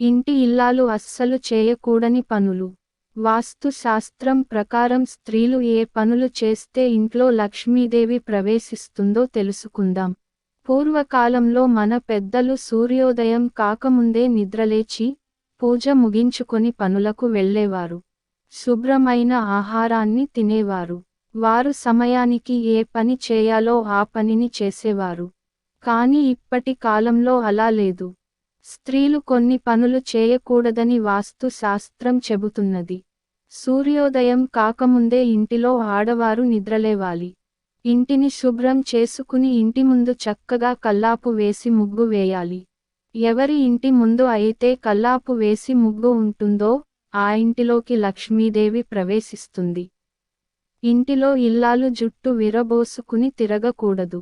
ఇంటి ఇల్లాలు అస్సలు చేయకూడని పనులు. వాస్తు శాస్త్రం ప్రకారం స్త్రీలు ఏ పనులు చేస్తే ఇంట్లో లక్ష్మీదేవి ప్రవేశిస్తుందో తెలుసుకుందాం. పూర్వకాలంలో మన పెద్దలు సూర్యోదయం కాకముందే నిద్రలేచి పూజ ముగించుకొని పనులకు వెళ్ళేవారు. శుభ్రమైన ఆహారాన్ని తినేవారు. వారు సమయానికి ఏ పని చేయాలో ఆ పనిని చేసేవారు. కాని ఇప్పటి కాలంలో అలా లేదు. స్త్రీలు కొన్ని పనులు చేయకూడదని వాస్తు శాస్త్రం చెబుతున్నది. సూర్యోదయం కాకముందే ఇంటిలో ఆడవారు నిద్రలేవాలి. ఇంటిని శుభ్రం చేసుకుని ఇంటి ముందు చక్కగా కల్లాపు వేసి ముగ్గు వేయాలి. ఎవరి ఇంటి ముందు అయితే కల్లాపు వేసి ముగ్గు ఉంటుందో ఆ ఇంటిలోకి లక్ష్మీదేవి ప్రవేశిస్తుంది. ఇంటిలో ఇల్లాలు జుట్టు విరబోసుకుని తిరగకూడదు.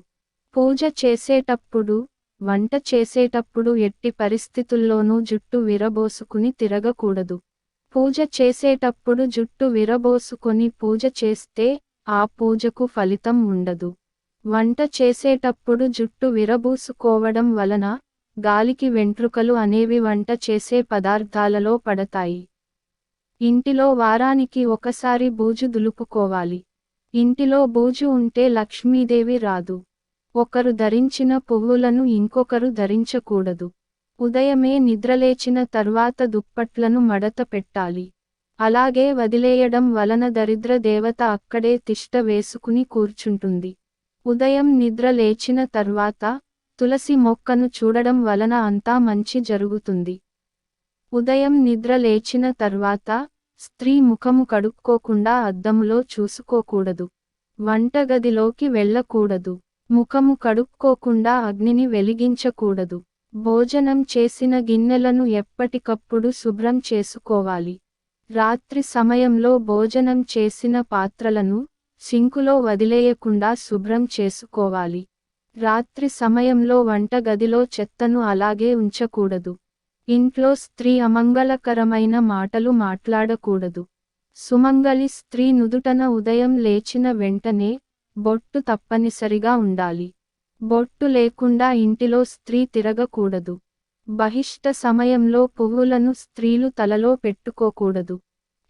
పూజ చేసేటప్పుడు వంట చేసేటప్పుడు ఎట్టి పరిస్థితుల్లోనూ జుట్టు విరబోసుకుని తిరగకూడదు. పూజ చేసేటప్పుడు జుట్టు విరబోసుకొని పూజ చేస్తే ఆ పూజకు ఫలితం ఉండదు. వంట చేసేటప్పుడు జుట్టు విరబూసుకోవడం వలన గాలికి వెంట్రుకలు అనేవి వంట చేసే పదార్థాలలో పడతాయి. ఇంటిలో వారానికి ఒకసారి బూజు దులుపుకోవాలి. ఇంటిలో బూజు ఉంటే లక్ష్మీదేవి రాదు. ఒకరు ధరించిన పువ్వులను ఇంకొకరు ధరించకూడదు. ఉదయమే నిద్రలేచిన తర్వాత దుప్పట్లను మడత పెట్టాలి. అలాగే వదిలేయడం వలన దరిద్ర దేవత అక్కడే తిష్ట వేసుకుని కూర్చుంటుంది. ఉదయం నిద్ర లేచిన తర్వాత తులసి మొక్కను చూడడం వలన అంతా మంచి జరుగుతుంది. ఉదయం నిద్ర లేచిన తర్వాత స్త్రీ ముఖము కడుక్కోకుండా అద్దములో చూసుకోకూడదు. వంటగదిలోకి వెళ్ళకూడదు. ముఖము కడుక్కోకుండా అగ్నిని వెలిగించకూడదు. భోజనం చేసిన గిన్నెలను ఎప్పటికప్పుడు శుభ్రం చేసుకోవాలి. రాత్రి సమయంలో భోజనం చేసిన పాత్రలను సింకులో వదిలేయకుండా శుభ్రం చేసుకోవాలి. రాత్రి సమయంలో వంటగదిలో చెత్తను అలాగే ఉంచకూడదు. ఇంట్లో స్త్రీ అమంగళకరమైన మాటలు మాట్లాడకూడదు. సుమంగళి స్త్రీ నుదుటన ఉదయం లేచిన వెంటనే బొట్టు తప్పనిసరిగా ఉండాలి. బొట్టు లేకుండా ఇంటిలో స్త్రీ తిరగకూడదు. బహిష్ట సమయంలో పువ్వులను స్త్రీలు తలలో పెట్టుకోకూడదు.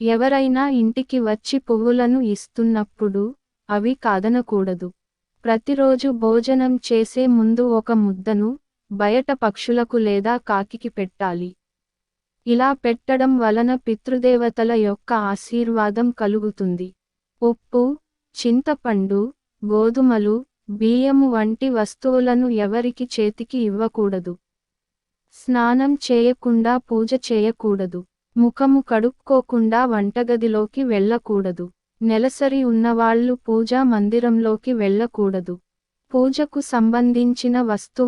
ఎవరైనా ఇంటికి వచ్చి పువ్వులను ఇస్తున్నప్పుడు అవి కాదనకూడదు. ప్రతిరోజు భోజనం చేసే ముందు ఒక ముద్దను బయట పక్షులకు లేదా కాకికి పెట్టాలి. ఇలా పెట్టడం వలన పితృదేవతల యొక్క ఆశీర్వాదం కలుగుతుంది. ఉప్పు చింతపండు గోధుమలు బియ్యము వంటి వస్తువులను ఎవరికి చేతికి ఇవ్వకూడదు. స్నానం చేయకుండా పూజ చేయకూడదు. ముఖము కడుక్కోకుండా వంటగదిలోకి వెళ్ళకూడదు. నెలసరి ఉన్నవాళ్ళు పూజా మందిరంలోకి వెళ్ళకూడదు. పూజకు సంబంధించిన వస్తువు